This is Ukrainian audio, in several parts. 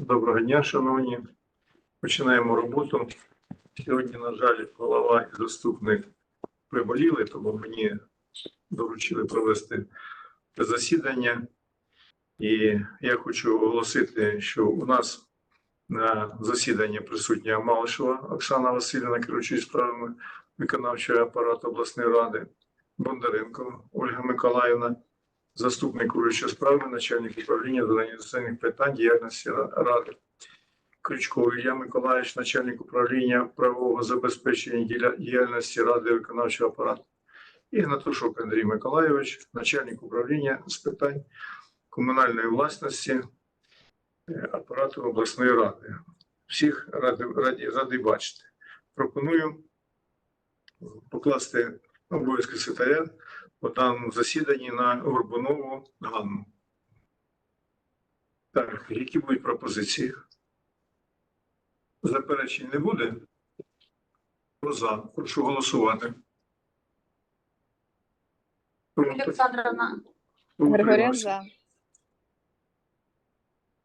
Доброго дня, шановні. Починаємо роботу. Сьогодні, на жаль, голова і заступник приболіли, тому мені доручили провести засідання. І я хочу оголосити, що у нас на засіданні присутня Малишева Оксана Васильівна, керуючий справами виконавчого апарату обласної ради, Бондаренко Ольга Миколаївна, заступник керуючого справами, начальник управління з організаційних питань діяльності ради. Крючков Ілля Миколаївич, начальник управління правового забезпечення діяльності ради виконавчого апарату. І Гнатушок Андрій Миколайович, начальник управління з питань комунальної власності е, апарату обласної ради. Всіх раді, раді, раді бачити. Пропоную покласти обов'язки секретаря по даному засіданні на Горбунову Ганну. Так, які будуть пропозиції? Заперечень не буде? Хто за? Прошу голосувати. Олександровна, Григорян за.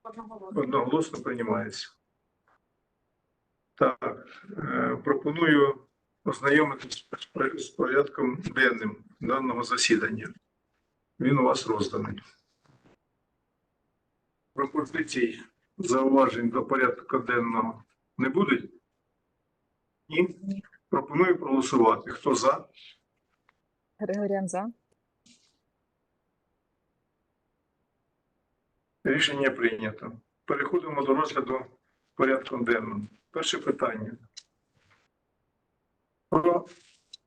одноголосно. Одноголосно приймається. Так, е, пропоную ознайомитися з порядком денним даного засідання. Він у вас розданий. Пропозицій зауважень до порядку денного не буде? Ні? Пропоную проголосувати. Хто за? Григорян за. Рішення прийнято. Переходимо до розгляду порядку денного. Перше питання. Про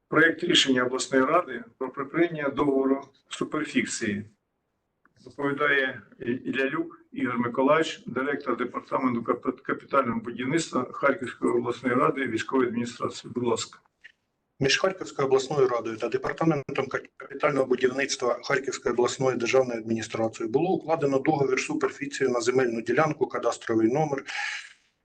проєкт рішення обласної ради про припинення договору суперфікції. Доповідає І- Іллялюк Ігор Миколаївич, директор департаменту капітального будівництва Харківської обласної ради військової адміністрації. Будь ласка. Між Харківською обласною радою та департаментом капітального будівництва Харківської обласної державної адміністрації було укладено договір суперфіцію на земельну ділянку, кадастровий номер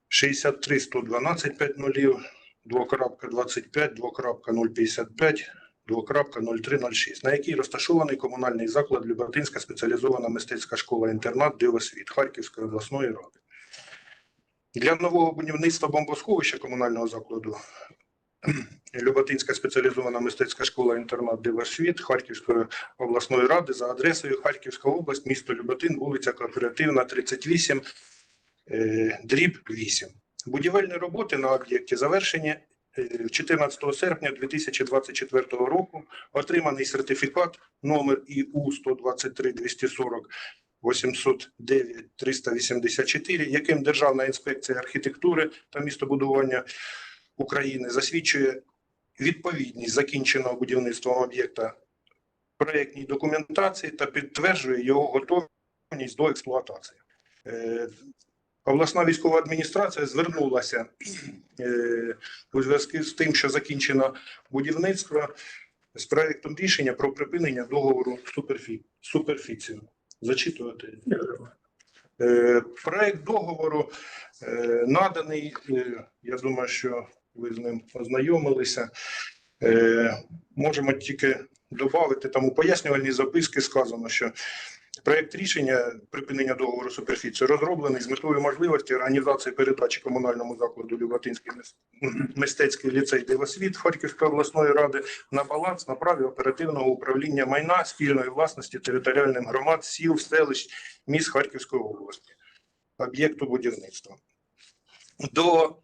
63 112 5 нулів, 2.25, 2.055, 2.0306, на якій розташований комунальний заклад Люботинська спеціалізована мистецька школа-інтернат Дивосвіт Харківської обласної ради. Для нового будівництва бомбосховища комунального закладу Люботинська спеціалізована мистецька школа-інтернат Дивосвіт Харківської обласної ради за адресою Харківська область, місто Люботин, вулиця Кооперативна, 38, е, дріб 8. Будівельні роботи на об'єкті завершені е, 14 серпня 2024 року. Отриманий сертифікат номер ІУ 123 240 809 384, яким Державна інспекція архітектури та містобудування України засвідчує відповідність закінченого будівництва об'єкта проєктній документації та підтверджує його готовність до експлуатації. Обласна військова адміністрація звернулася е, у зв'язку з тим, що закінчено будівництво з проєктом рішення про припинення договору суперфі... суперфіцію. Зачитувати. Е, Проект договору е, наданий. е, Я думаю, що ви з ним ознайомилися. Можемо тільки додати там у пояснювальній записки сказано, що проект рішення припинення договору суперфіцію розроблений з метою можливості організації передачі комунальному закладу Люботинський мистецький ліцей Дивосвіт Харківської обласної ради на баланс на праві оперативного управління майна спільної власності територіальним громад, сіл, селищ, міст Харківської області, об'єкту будівництва. До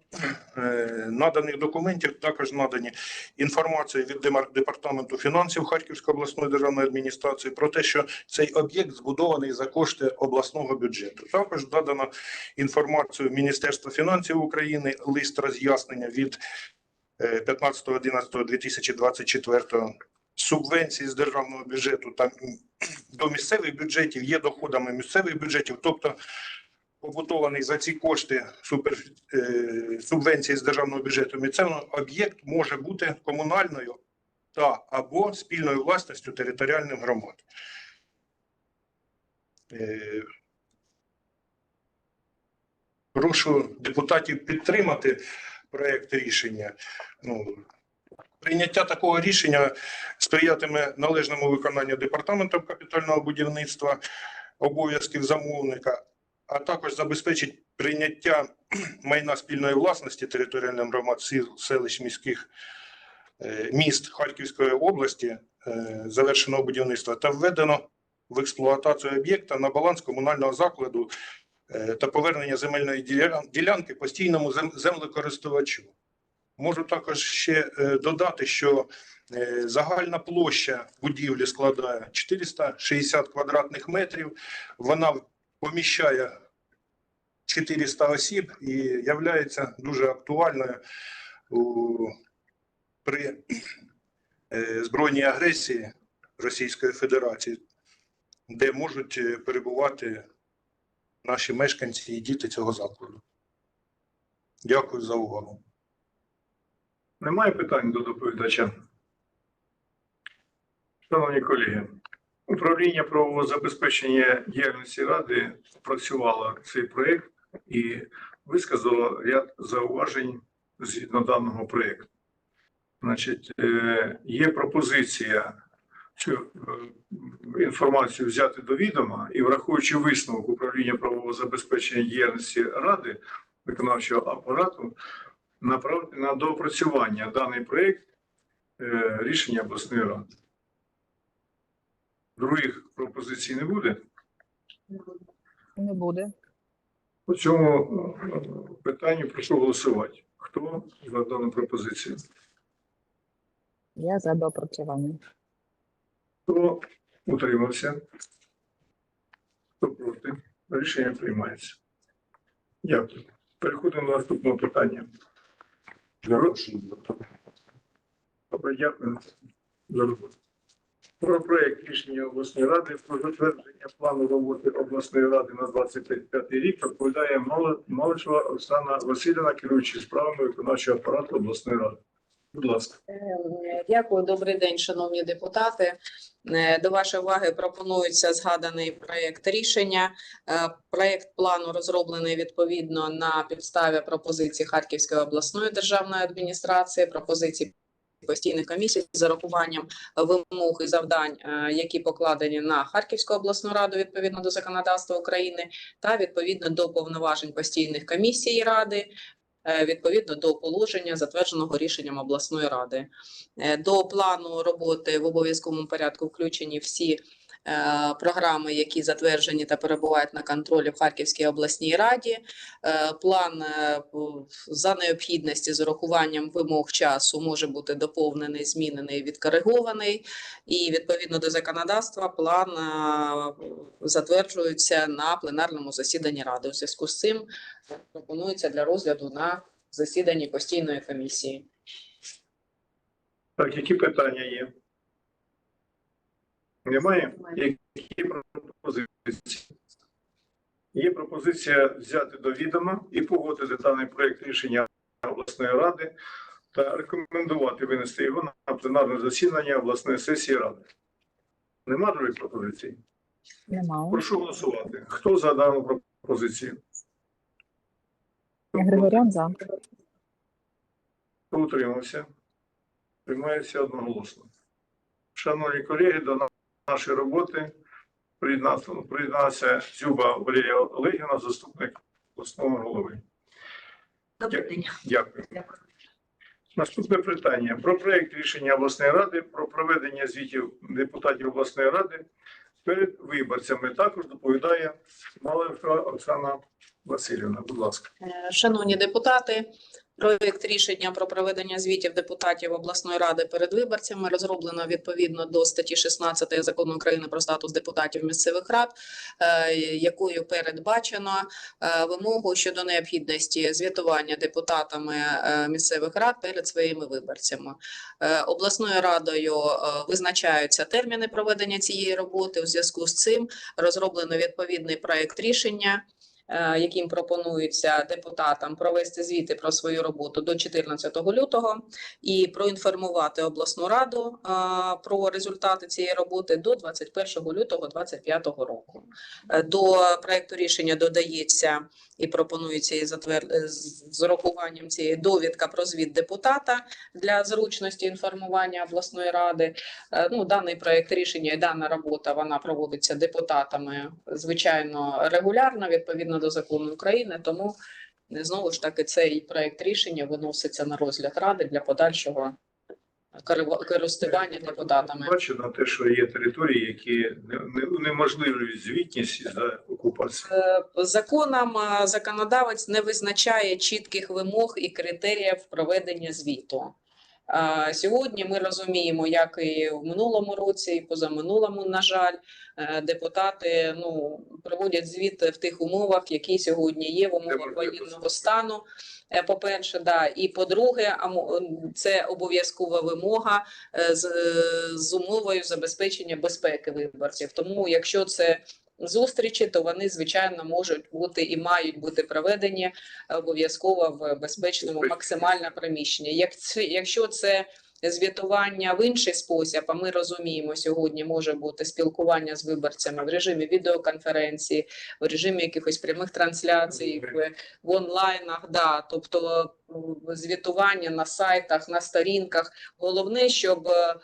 е, наданих документів також надані інформація від департаменту фінансів Харківської обласної державної адміністрації про те, що цей об'єкт збудований за кошти обласного бюджету. Також дадано інформацію Міністерства фінансів України, лист роз'яснення від е, 15.11.2024 субвенції з державного бюджету та до місцевих бюджетів є доходами місцевих бюджетів, тобто побутований за ці кошти супер, е, субвенції з державного бюджету місцевого об'єкт може бути комунальною та або спільною власністю територіальних громад. Е, прошу депутатів підтримати проект рішення. Ну, Прийняття такого рішення сприятиме належному виконанню департаментом капітального будівництва обов'язків замовника, а також забезпечить прийняття майна спільної власності територіальним громад сіл, селищ міських е, міст Харківської області е, завершеного будівництва та введено в експлуатацію об'єкта на баланс комунального закладу е, та повернення земельної ділянки постійному землекористувачу. Можу також ще додати, що загальна площа будівлі складає 460 квадратних метрів. Вона поміщає 400 осіб і являється дуже актуальною при е, збройній агресії Російської Федерації, де можуть е, перебувати наші мешканці і діти цього закладу. Дякую за увагу. Немає питань до доповідача? Шановні колеги, управління правового забезпечення діяльності Ради опрацювало цей проєкт і висказало ряд зауважень згідно даного проєкту. Значить, е, є пропозиція цю е, інформацію взяти до відома і, враховуючи висновок управління правового забезпечення діяльності Ради виконавчого апарату, направити на доопрацювання даний проєкт е, рішення обласної ради. Других пропозицій не буде. Не буде. По цьому е, питанню прошу голосувати. Хто за дану пропозицію? Я за доопрацювання. Хто утримався? Хто проти? Рішення приймається. Дякую. Переходимо до наступного питання. Добре, дякую за роботу. Про проект рішення обласної ради про затвердження плану роботи обласної ради на 25 рік розповідає Мало- Оксана Васильівна, керуючи справами виконавчого апарату обласної ради. Будь ласка. Е, Дякую, добрий день, шановні депутати. Е, До вашої уваги пропонується згаданий проєкт рішення. Е, Проєкт плану розроблений відповідно на підставі пропозицій Харківської обласної державної адміністрації, пропозицій постійних комісій з зарахуванням вимог і завдань, е, які покладені на Харківську обласну раду відповідно до законодавства України, та відповідно до повноважень постійних комісій ради, е, відповідно до положення, затвердженого рішенням обласної ради. Е, До плану роботи в обов'язковому порядку включені всі е, програми, які затверджені та перебувають на контролі в Харківській обласній раді. Е, План е, за необхідності з урахуванням вимог часу може бути доповнений, змінений, відкоригований. І відповідно до законодавства план е, затверджується на пленарному засіданні ради. У зв'язку з цим пропонується для розгляду на засіданні постійної комісії. Так, які питання є? Немає? Які пропозиції? Є пропозиція взяти до відома і погодити даний проєкт рішення обласної ради та рекомендувати винести його на пленарне засідання обласної сесії ради. Нема другої пропозиції? Немає. Прошу голосувати. Хто за дану пропозицію? Григорян за. Хто утримався? Приймається одноголосно. Шановні колеги, до на- нашої роботи приєднався приєднався Дзюба Валерія Олегівна, заступник обласного голови. Добрий день. Дякую. Дякую. Наступне питання про проект рішення обласної ради про проведення звітів депутатів обласної ради перед виборцями. Також доповідає Малевка Оксана Васильівна. Будь ласка. Е, Шановні депутати, проект рішення про проведення звітів депутатів обласної ради перед виборцями розроблено відповідно до статті 16 закону України про статус депутатів місцевих рад, е, якою передбачено е, вимогу щодо необхідності звітування депутатами е, місцевих рад перед своїми виборцями. Обласною радою визначаються терміни проведення цієї роботи. У зв'язку з цим розроблено відповідний проект рішення яким пропонується депутатам провести звіти про свою роботу до 14 лютого і проінформувати обласну раду е, про результати цієї роботи до 21 лютого 2025 року. Е, До проекту рішення додається і пропонується і затвер... е, з урахуванням цієї довідка про звіт депутата для зручності інформування обласної ради. Е, Ну, даний проект рішення і дана робота вона проводиться депутатами звичайно регулярно відповідно відповідно до закону України. Тому е, знову ж таки цей проект рішення виноситься на розгляд ради для подальшого користування депутатами. Бачено те, що є території, які не- не- унеможливлюють звітність за окупацію. Е, Законом е, законодавець не визначає чітких вимог і критеріїв проведення звіту. Сьогодні ми розуміємо, як і в минулому році, і позаминулому, на жаль, е, депутати ну проводять звіт в тих умовах, які сьогодні є в умовах воєнного стану. Е, По-перше, да, і по-друге, це обов'язкова вимога е, з, з умовою забезпечення безпеки виборців. Тому, якщо це зустрічі, то вони звичайно можуть бути і мають бути проведені обов'язково в безпечному максимально приміщенні. Як це, якщо це звітування в інший спосіб, а ми розуміємо, сьогодні може бути спілкування з виборцями в режимі відеоконференції, в режимі якихось прямих трансляцій, в, в онлайнах, да, тобто звітування на сайтах, на сторінках. Головне, щоб е, е,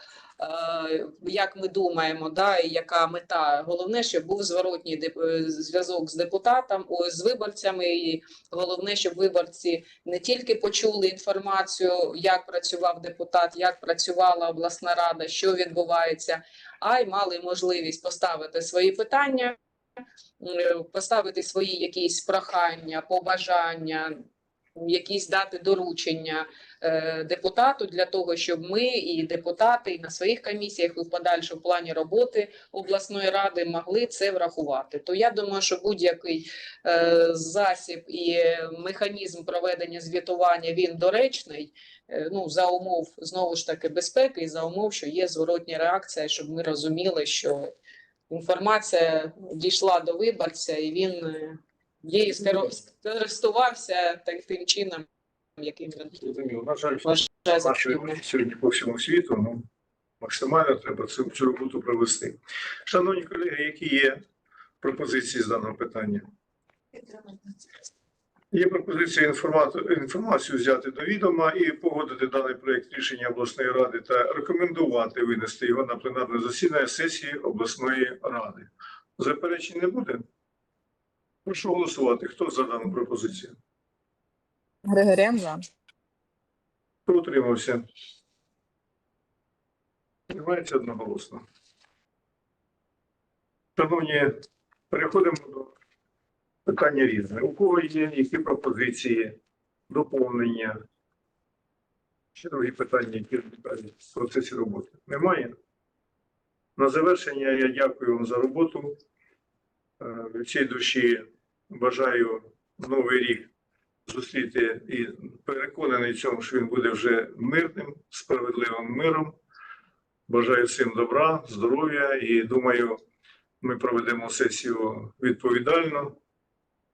як ми думаємо, да, і яка мета. Головне, щоб був зворотній е, зв'язок з депутатом, з виборцями, і головне, щоб виборці не тільки почули інформацію, як працював депутат, як працювала обласна рада, що відбувається, а й мали можливість поставити свої питання, е, поставити свої якісь прохання, побажання. Якісь дати доручення е, депутату для того, щоб ми і депутати і на своїх комісіях і в подальшому плані роботи обласної ради могли це врахувати. То я думаю, що будь-який е, засіб і механізм проведення звітування він доречний. е, Ну за умов знову ж таки безпеки і за умов, що є зворотня реакція, щоб ми розуміли, що інформація дійшла до виборця, і він е, її скористувався так тим чином, яким він Зрозуміло. На жаль, вважає за сьогодні по всьому світу. Ну максимально треба цю, цю роботу провести. Шановні колеги, які є пропозиції з даного питання? Є пропозиція інформацію взяти до відома і погодити даний проект рішення обласної ради та рекомендувати винести його на пленарне засідання сесії обласної ради. Заперечень не буде? Прошу голосувати. Хто за дану пропозицію? Григоріан за. Хто утримався? Приймається одноголосно. Шановні, переходимо до питання різне. У кого є які пропозиції, доповнення? Ще другі питання, які в процесі роботи? Немає? На завершення я дякую вам за роботу. Е, Від всієї душі бажаю новий рік зустріти і переконаний в цьому, що він буде вже мирним, справедливим миром. Бажаю всім добра, здоров'я і думаю, ми проведемо сесію відповідально,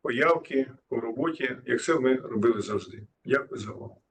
появки, по роботі, як це ми робили завжди. Дякую за увагу.